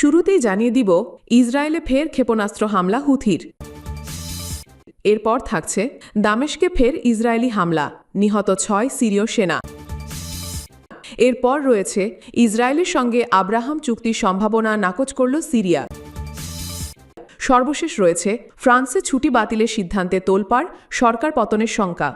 শুরুতেই জানিয়ে দিব, ইসরায়েলে ফের ক্ষেপণাস্ত্র হামলা হুথির। এরপর থাকছে দামেশকে ফের ইসরায়েলি হামলা, নিহত ছয় সিরীয় সেনা। এরপর রয়েছে ইসরায়েলের সঙ্গে আব্রাহাম চুক্তির সম্ভাবনা নাকচ করল সিরিয়া। সর্বশেষ রয়েছে ফ্রান্সে ছুটি বাতিলের সিদ্ধান্তে তোলপাড় সরকার পতনের শঙ্কা।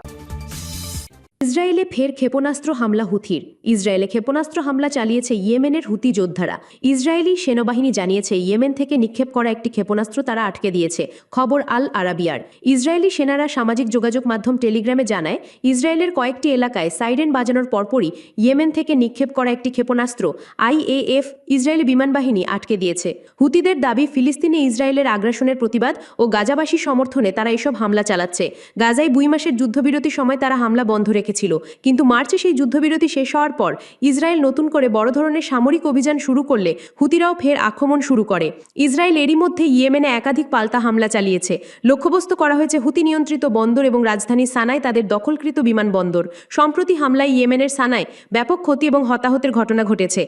ইসরায়েলে ফের ক্ষেপণাস্ত্র হামলা হুথির। ইসরায়েলে ক্ষেপণাস্ত্র হামলা চালিয়েছে ইয়েমেনের হুতি যোদ্ধারা। ইসরায়েলি সেনাবাহিনী জানিয়েছে, ইয়েমেন থেকে নিক্ষেপ করা একটি ক্ষেপণাস্ত্র তারা আটকে দিয়েছে, খবর আল আরাবিয়ার। ইসরায়েলি সেনারা সামাজিক যোগাযোগ মাধ্যম টেলিগ্রামে জানায়, ইসরায়েলের কয়েকটি এলাকায় সাইরেন বাজানোর পরপরই ইয়েমেন থেকে নিক্ষেপ করা একটি ক্ষেপণাস্ত্র আইএএফ ইসরায়েলি বিমান বাহিনী আটকে দিয়েছে। হুতিদের দাবি, ফিলিস্তিনে ইসরায়েলের আগ্রাসনের প্রতিবাদ ও গাজাবাসী সমর্থনে তারা এসব হামলা চালাচ্ছে। গাজায় দুই মাসের যুদ্ধবিরতি সময় তারা হামলা বন্ধ রেখেছিল কিন্তু মার্চে সেই যুদ্ধবিরতি শেষ হওয়ার পর ইসরায়েল নতুন করে বড় ধরনের সামরিক অভিযান শুরু করলে হুতিরাও ফের আক্রমণ শুরু করে। ইসরায়েল এরই মধ্যে ইয়েমেনে একাধিক পাল্টা হামলা চালিয়েছে। লক্ষ্যবস্তু করা হয়েছে হুতি নিয়ন্ত্রিত বন্দর এবং রাজধানী সানায় তাদের দখলকৃত বিমানবন্দর। সম্প্রতি হামলায় ইয়েমেনের সানায় ব্যাপক ক্ষতি এবং হতাহতের ঘটনা ঘটেছে।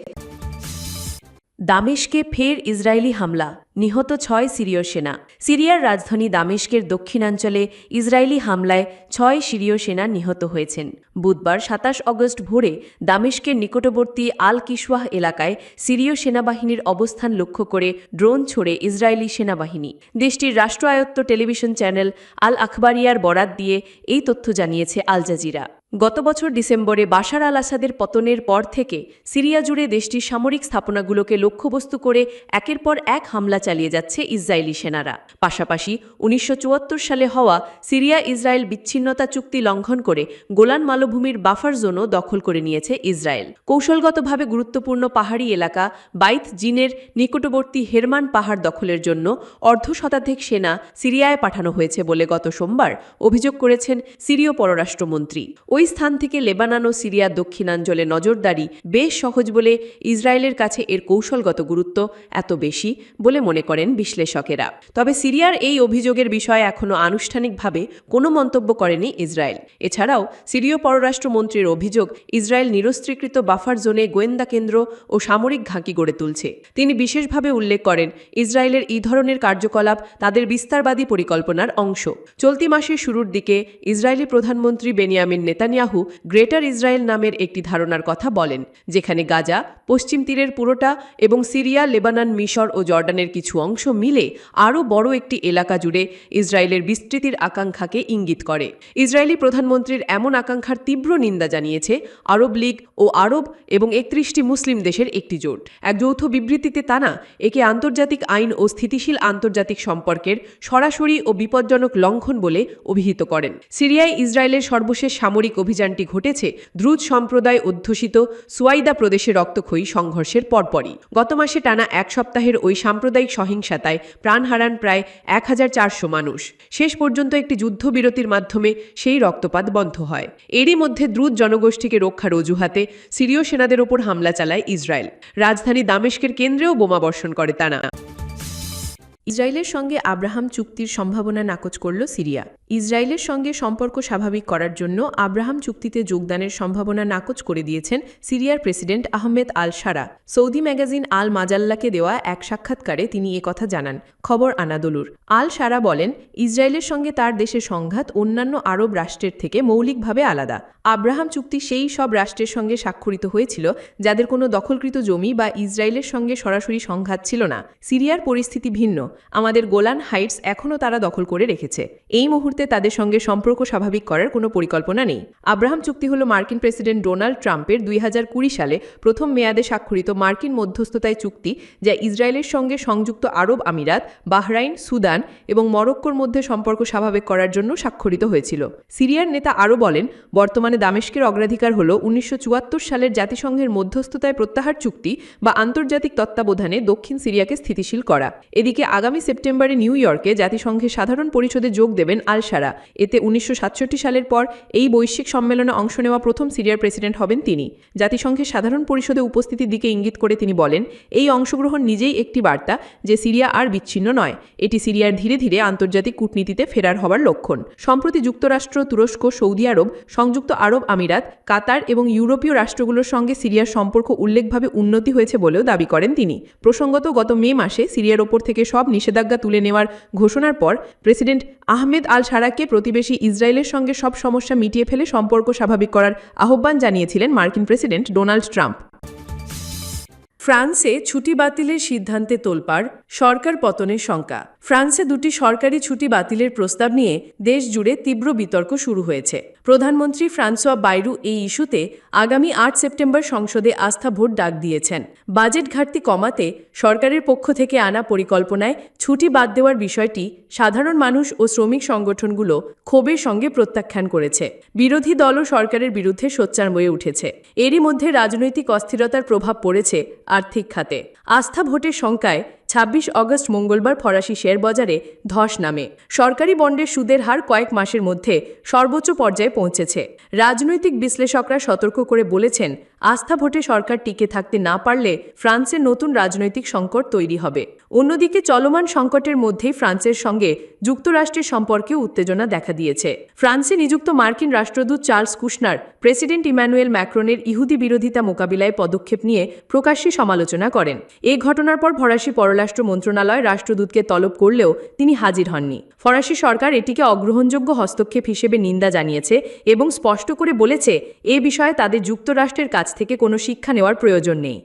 দামেশকে ফের ইসরায়েলি হামলা। নিহত ছয় সিরীয় সেনা। সিরিয়ার রাজধানী দামেশকের দক্ষিণাঞ্চলে ইসরায়েলি হামলায় ছয় সিরীয় সেনা নিহত হয়েছেন। বুধবার সাতাশ অগস্ট ভোরে দামেশকের নিকটবর্তী আল কিশওয়াহ এলাকায় সিরীয় সেনাবাহিনীর অবস্থান লক্ষ্য করে ড্রোন ছোড়ে ইসরায়েলি সেনাবাহিনী। দেশটির রাষ্ট্র আয়ত্ত টেলিভিশন চ্যানেল আল আখবারিয়ার বরাত দিয়ে এই তথ্য জানিয়েছে আল জাজিরা। গত বছর ডিসেম্বরে বাশার আল আসাদের পতনের পর থেকে সিরিয়া জুড়ে দেশটির সামরিক স্থাপনাগুলোকে লক্ষ্যবস্তু করে একের পর এক হামলা চালিয়ে যাচ্ছে ইসরায়েলি সেনারা। পাশাপাশি উনিশশো চুয়াত্তর সালে হওয়া সিরিয়া ইসরায়েল বিচ্ছিন্নতা চুক্তি লঙ্ঘন করে গোলান মালভূমির বাফার জোনও দখল করে নিয়েছে ইসরায়েল। কৌশলগতভাবে গুরুত্বপূর্ণ পাহাড়ি এলাকা বাইথ জিনের নিকটবর্তী হেরমান পাহাড় দখলের জন্য অর্ধ শতাধিক সেনা সিরিয়ায় পাঠানো হয়েছে বলে গত সোমবার অভিযোগ করেছেন সিরীয় পররাষ্ট্রমন্ত্রী। ওই স্থান থেকে লেবানন ও সিরিয়া দক্ষিণাঞ্চলে নজরদারি বেশ সহজ বলে ইসরায়েলের কাছে এর কৌশলগত গুরুত্ব এত বেশি বলে মনে করেন বিশ্লেষকেরা। তবে সিরিয়ার এই অভিযোগের বিষয়ে এখনও আনুষ্ঠানিকভাবে কোনো মন্তব্য করেনি ইসরায়েল। এছাড়াও সিরীয় পররাষ্ট্রমন্ত্রীর অভিযোগ, ইসরায়েল নিরস্ত্রীকৃত বাফার জোনে গোয়েন্দা কেন্দ্র ও সামরিক ঘাঁকি গড়ে তুলছে। তিনি বিশেষভাবে উল্লেখ করেন, ইসরায়েলের এই ধরনের কার্যকলাপ তাদের বিস্তারবাদী পরিকল্পনার অংশ। চলতি মাসের শুরুর দিকে ইসরায়েলি প্রধানমন্ত্রী বেনিয়ামিন নেতানিয়াহু গ্রেটার ইসরায়েল নামের একটি ধারণার কথা বলেন, যেখানে গাজা, পশ্চিম তীরের পুরোটা এবং সিরিয়া, লেবানন, মিশর ও জর্ডানের কিছু অংশ মিলে আরও বড় একটি এলাকা জুড়ে ইসরায়েলের বিস্তৃতির আকাঙ্ক্ষাকে ইঙ্গিত করে। ইসরায়েলি প্রধানমন্ত্রীর এমন আকাঙ্ক্ষার তীব্র নিন্দা জানিয়েছে আরব লীগ ও আরব এবং একত্রিশটি মুসলিম দেশের একটি জোট। এক যৌথ বিবৃতিতে তারা একে আন্তর্জাতিক আইন ও স্থিতিশীল আন্তর্জাতিক সম্পর্কের সরাসরি ও বিপজ্জনক লঙ্ঘন বলে অভিহিত করেন। সিরিয়ায় ইসরায়েলের সর্বশেষ সামরিক অভিযানটি ঘটেছে দ্রুত সম্প্রদায় অধ্যুষিত সুয়াইদা প্রদেশে রক্তক্ষয়ী সংঘর্ষের পরপরই। গত মাসে টানা এক সপ্তাহের ওই সাম্প্রদায়িক সহিংসতায় প্রাণ হারান প্রায় এক হাজার চারশো মানুষ। শেষ পর্যন্ত একটি যুদ্ধবিরতির মাধ্যমে সেই রক্তপাত বন্ধ হয়। এরই মধ্যে দ্রুত জনগোষ্ঠীকে রক্ষার অজুহাতে সিরীয় সেনাদের ওপর হামলা চালায় ইসরায়েল। রাজধানী দামেশকের কেন্দ্রেও বোমা বর্ষণ করে তারা। ইসরায়েলের সঙ্গে আব্রাহাম চুক্তির সম্ভাবনা নাকচ করল সিরিয়া। ইসরায়েলের সঙ্গে সম্পর্ক স্বাভাবিক করার জন্য আব্রাহাম চুক্তিতে যোগদানের সম্ভাবনা নাকচ করে দিয়েছেন সিরিয়ার president Ahmed al Sharaa Saudi magazine আল মাজাল্লাকে দেওয়া এক সাক্ষাৎকারে তিনি কথা জানান। খবর আনাদলুর। আল সারা বলেন, ইসরায়েলের সঙ্গে তার দেশের সংঘাত অন্যান্য আরব রাষ্ট্রের থেকে মৌলিকভাবে আলাদা। আব্রাহাম চুক্তি সেই সব রাষ্ট্রের সঙ্গে স্বাক্ষরিত হয়েছিল, যাদের কোনো দখলকৃত জমি বা ইসরায়েলের সঙ্গে সরাসরি সংঘাত ছিল না। সিরিয়ার পরিস্থিতি ভিন্ন। আমাদের গোলান হাইটস এখনও তারা দখল করে রেখেছে। এই মুহূর্তে তাদের সঙ্গে সম্পর্ক স্বাভাবিক করার কোনো পরিকল্পনা নেই। আব্রাহাম চুক্তি হল মার্কিন প্রেসিডেন্ট ডোনাল্ড ট্রাম্পের দুই হাজার কুড়ি সালে প্রথম মেয়াদে স্বাক্ষরিত মার্কিন মধ্যস্থতায় চুক্তি, যা ইসরায়েলের সঙ্গে সংযুক্ত আরব আমিরাত, বাহরাইন, সুদান এবং মরক্কোর মধ্যে সম্পর্ক স্বাভাবিক করার জন্য স্বাক্ষরিত হয়েছিল। সিরিয়ার নেতা আরও বলেন, বর্তমানে দামেস্কের অগ্রাধিকার হল উনিশশো চুয়াত্তর সালের জাতিসংঘের মধ্যস্থতায় প্রত্যাহার চুক্তি বা আন্তর্জাতিক তত্ত্বাবধানে দক্ষিণ সিরিয়াকে স্থিতিশীল করা। এদিকে আগামী সেপ্টেম্বরে নিউ ইয়র্কে জাতিসংঘের সাধারণ পরিষদে যোগ দেবেন আল সারা এতে উনিশশো সাতষট্টি সালের পর এই বৈশ্বিক সম্মেলনে অংশ নেওয়া প্রথম সিরিয়ার প্রেসিডেন্ট হবেন তিনি। জাতিসংঘের সাধারণ পরিষদে উপস্থিতির দিকে ইঙ্গিত করে তিনি বলেন, এই অংশগ্রহণ নিজেই একটি বার্তা যে সিরিয়া আর বিচ্ছিন্ন নয়। এটি সিরিয়ার ধীরে ধীরে আন্তর্জাতিক কূটনীতিতে ফেরার হওয়ার লক্ষণ। সম্প্রতি যুক্তরাষ্ট্র, তুরস্ক, সৌদি আরব, সংযুক্ত আরব আমিরাত, কাতার এবং ইউরোপীয় রাষ্ট্রগুলোর সঙ্গে সিরিয়ার সম্পর্ক উল্লেখভাবে উন্নতি হয়েছে বলেও দাবি করেন তিনি। প্রসঙ্গত, গত মে মাসে সিরিয়ার ওপর থেকে সব নিষেধাজ্ঞা তুলে নেওয়ার ঘোষণার পর প্রেসিডেন্ট আহমেদ আল সারাকে প্রতিবেশী ইসরায়েলের সঙ্গে সব সমস্যা মিটিয়ে ফেলে সম্পর্ক স্বাভাবিক করার আহ্বান জানিয়েছিলেন মার্কিন প্রেসিডেন্ট ডোনাল্ড ট্রাম্প। ফ্রান্সে ছুটি বাতিলের সিদ্ধান্তে তোলপাড়, সরকার পতনের শঙ্কা। ফ্রান্সে দুটি সরকারি ছুটি বাতিলের প্রস্তাব নিয়ে দেশ জুড়ে তীব্র বিতর্ক শুরু হয়েছে। প্রধানমন্ত্রী ফ্রান্সোয়া বাইরু এই ইস্যুতে আগামী আট সেপ্টেম্বর সংসদে আস্থা ভোট ডাক দিয়েছেন। বাজেট ঘাটতি কমাতে সরকারের পক্ষ থেকে আনা পরিকল্পনায় ছুটি বাদ দেওয়ার বিষয়টি সাধারণ মানুষ ও শ্রমিক সংগঠনগুলো ক্ষোভের সঙ্গে প্রত্যাখ্যান করেছে। বিরোধী দলও সরকারের বিরুদ্ধে সোচ্চার হয়ে উঠেছে। এরই মধ্যে রাজনৈতিক অস্থিরতার প্রভাব পড়েছে আর্থিক খাতে। আস্থা ভোটের শঙ্কায় ছাব্বিশ অগস্ট মঙ্গলবার ফরাসি শেয়ার বাজারে ধস নামে। সরকারি বন্ডের সুদের হার কয়েক মাসের মধ্যে সর্বোচ্চ পর্যায়ে পৌঁছেছে। রাজনৈতিক বিশ্লেষকরা সতর্ক করে বলেছেন আস্থা ভোটে সরকার টিকে থাকতে না পারলে ফ্রান্সের নতুন রাজনৈতিক সংকট তৈরি হবে। অন্যদিকে চলমান সংকটের মধ্যেই ফ্রান্সের সঙ্গে যুক্তরাষ্ট্রের সম্পর্কে উত্তেজনা দেখা দিয়েছে। ফ্রান্সে নিযুক্ত মার্কিন রাষ্ট্রদূত চার্লস কুশনার, প্রেসিডেন্ট ইম্যানুয়েল ম্যাক্রনের ইহুদি বিরোধিতা মোকাবিলায় পদক্ষেপ নিয়ে প্রকাশ্যে সমালোচনা করেন। এ ঘটনার পর ফরাসি পররাষ্ট্র মন্ত্রণালয় রাষ্ট্রদূতকে তলব করলেও তিনি হাজির হননি। ফরাসি সরকার এটিকে অগ্রহণযোগ্য হস্তক্ষেপ হিসেবে নিন্দা জানিয়েছে এবং স্পষ্ট করে বলেছে, এ বিষয়ে তাদের যুক্তরাষ্ট্রের থেকে কোনো শিক্ষা নেওয়ার প্রয়োজন নেই।